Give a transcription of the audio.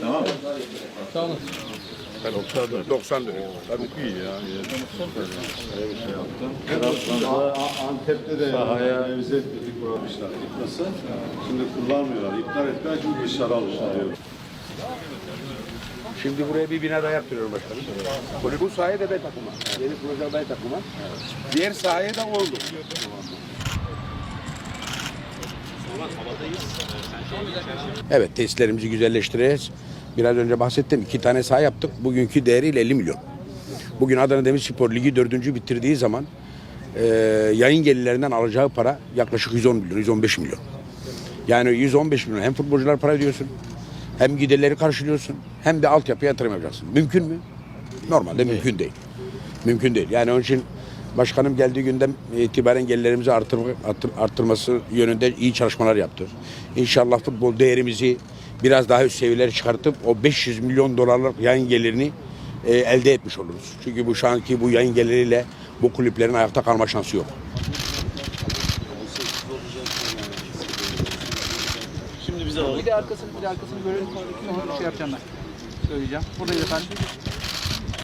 Tamam. Sağ olun. Ben 90 90 lira. Tabii iyi ya. Öyle bir şey yaptım. Antep'te de sahaya revize ettik bırakmışlar. Nasıl? Şimdi kullanmıyorlar. İptal ettiler çünkü dışarı almışlar. Şimdi buraya bir bina daha yaptırıyorum başkanım. Bu sahaya da ben takıma. Yeni proje ben takıma. Diğer sahaya da oldu. Evet tesislerimizi güzelleştireceğiz. Biraz önce bahsettim. iki tane saha yaptık. Bugünkü değeriyle 50 milyon. Bugün Adana Demirspor Ligi dördüncü bitirdiği zaman e, yayın gelirlerinden alacağı para yaklaşık 110 milyon, 115 milyon. Yani 115 milyon hem futbolcular para ödüyorsun, hem giderleri karşılıyorsun, hem de altyapıya yatırım yapacaksın. Mümkün mü? Normalde mümkün değil. Mümkün değil. Yani onun için başkanım geldiği günden itibaren gelirlerimizi artırma, artır, artırması yönünde iyi çalışmalar yaptı. İnşallah futbol değerimizi biraz daha üst seviyelere çıkartıp o 500 milyon dolarlık yayın gelirini e, elde etmiş oluruz. Çünkü bu şu anki bu yayın geliriyle bu kulüplerin ayakta kalma şansı yok. Bir de arkasını, bir de arkasını görelim. Sonra bir şey yapacağım ben. Söyleyeceğim. Buradayız efendim.